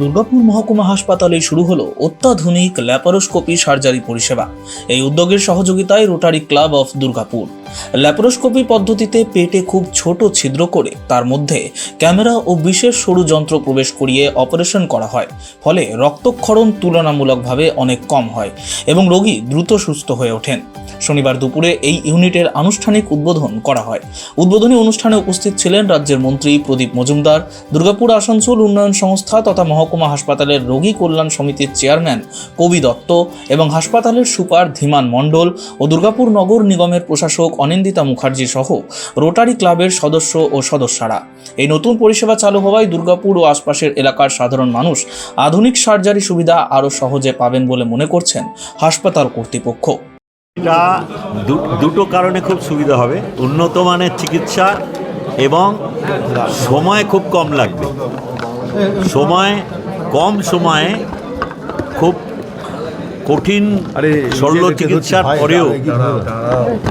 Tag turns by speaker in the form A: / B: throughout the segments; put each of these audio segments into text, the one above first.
A: দুর্গাপুর মহকুমা হাসপাতালে শুরু হলো অত্যাধুনিক ল্যাপারোস্কোপি সার্জারি পরিষেবা। এই উদ্যোগের সহযোগিতায় Rotary Club of Durgapur. Laparoscopy পদ্ধতিতে পেটে খুব ছোট ছিদ্র করে তার মধ্যে ক্যামেরা ও বিশেষ সরু যন্ত্র প্রবেশ করিয়ে অপারেশন করা হয়, ফলে রক্তক্ষরণ তুলনামূলকভাবে অনেক কম হয় এবং রোগী দ্রুত সুস্থ হয়ে ওঠেন। শনিবার দুপুরে এই ইউনিটের আনুষ্ঠানিক উদ্বোধন করা হয়। উদ্বোধনী অনুষ্ঠানে উপস্থিত ছিলেন রাজ্যের মন্ত্রী প্রদীপ মজুমদার, দুর্গাপুর আসানসোল উন্নয়ন সংস্থা তথা মহকুমা হাসপাতালের রোগী কল্যাণ সমিতির চেয়ারম্যান কবি দত্ত এবং হাসপাতালের সুপার ধীমান মণ্ডল ও দুর্গাপুর নগর নিগমের প্রশাসক অনিন্দিতা মুখার্জি সহ রোটারি ক্লাবের সদস্য ও সদস্যরা। এই নতুন পরিষেবা চালু হওয়ায় দুর্গাপুর ও আশপাশের এলাকার সাধারণ মানুষ আধুনিক সার্জারি সুবিধা আরও সহজে পাবেন বলে মনে করছেন হাসপাতাল কর্তৃপক্ষ।
B: এটা দুটো কারণে খুব সুবিধা হবে। উন্নত মানের চিকিৎসা এবং সময় খুব কম লাগবে। সময় কম সময়ে খুব কঠিন শল্য চিকিৎসার পরেও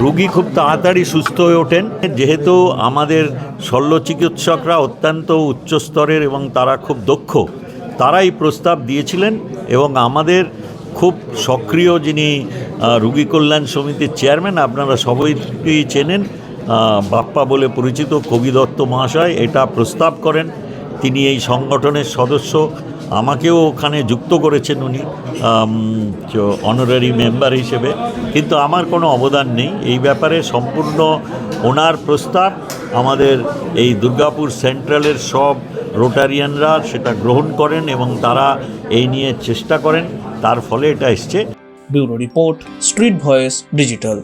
B: রুগী খুব তাড়াতাড়ি সুস্থ হয়ে ওঠেন। যেহেতু আমাদের শল্য চিকিৎসকরা অত্যন্ত উচ্চস্তরের এবং তারা খুব দক্ষ তারাই প্রস্তাব দিয়েছিলেন এবং আমাদের খুব সক্রিয় যিনি রুগী কল্যাণ সমিতির চেয়ারম্যান আপনারা সবাইকেই চেনেন বাপ্পা বলে পরিচিত কবি দত্ত মহাশয় এটা প্রস্তাব করেন। তিনি এই সংগঠনের সদস্য। আমাকেও ওখানে যুক্ত করেছেন উনি অনারারি মেম্বার হিসেবে। কিন্তু আমার কোনো অবদান নেই। এই ব্যাপারে সম্পূর্ণ ওনার প্রস্তাব। আমাদের এই দুর্গাপুর সেন্ট্রালের সব রোটারিয়ানরা সেটা গ্রহণ করেন এবং তারা এই নিয়ে চেষ্টা করেন। তার ফলে এটা এসছে।
A: Bureau report, street voice, digital.